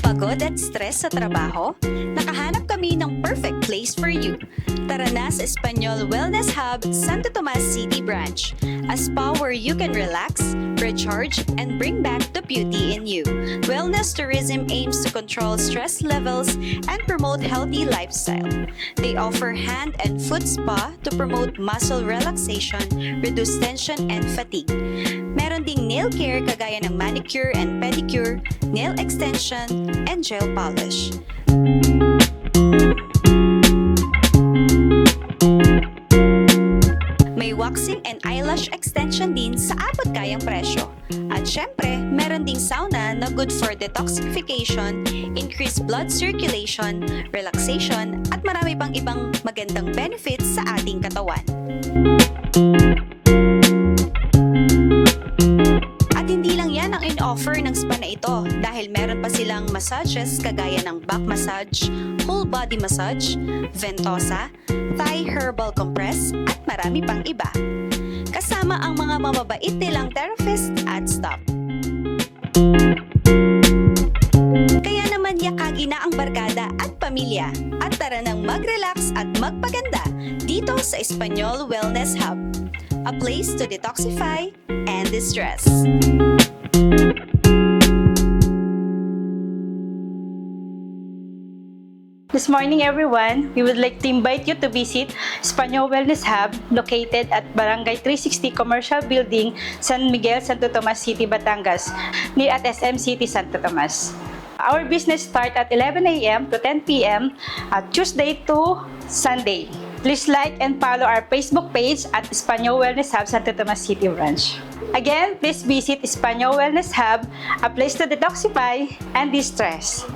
Pagod at stress sa trabaho? Nakahanap kami ng perfect place for you. Tara na sa Espanyol Wellness Hub, Santo Tomas City Branch. A spa where you can relax, recharge, and bring back the beauty in you. Wellness tourism aims to control stress levels and promote healthy lifestyle. They offer hand and foot spa to promote muscle relaxation, reduce tension, and fatigue. Meron ding nail care kagaya ng manicure and pedicure, nail extension, and gel polish. Waxing and eyelash extension din sa abot kayang presyo. At syempre, meron ding sauna na good for detoxification, increased blood circulation, relaxation, at marami pang ibang magandang benefits sa ating katawan. At ang in-offer ng spa na ito dahil meron pa silang massages kagaya ng back massage, whole body massage, ventosa, Thai herbal compress at marami pang iba. Kasama ang mga mamabait nilang therapist at staff. Kaya naman yakagi na ang barkada at pamilya at tara nang mag-relax at magpaganda dito sa Espanyol Wellness Hub. A place to detoxify and distress. This morning, everyone. We would like to invite you to visit Espanyol Wellness Hub located at Barangay 360 Commercial Building, San Miguel, Santo Tomas City, Batangas, near at SM City, Santo Tomas. Our business start at 11 a.m. to 10 p.m. at Tuesday to Sunday. Please like and follow our Facebook page at Espanyol Wellness Hub, Santo Tomas City Branch. Again, please visit Espanyol Wellness Hub, a place to detoxify and distress.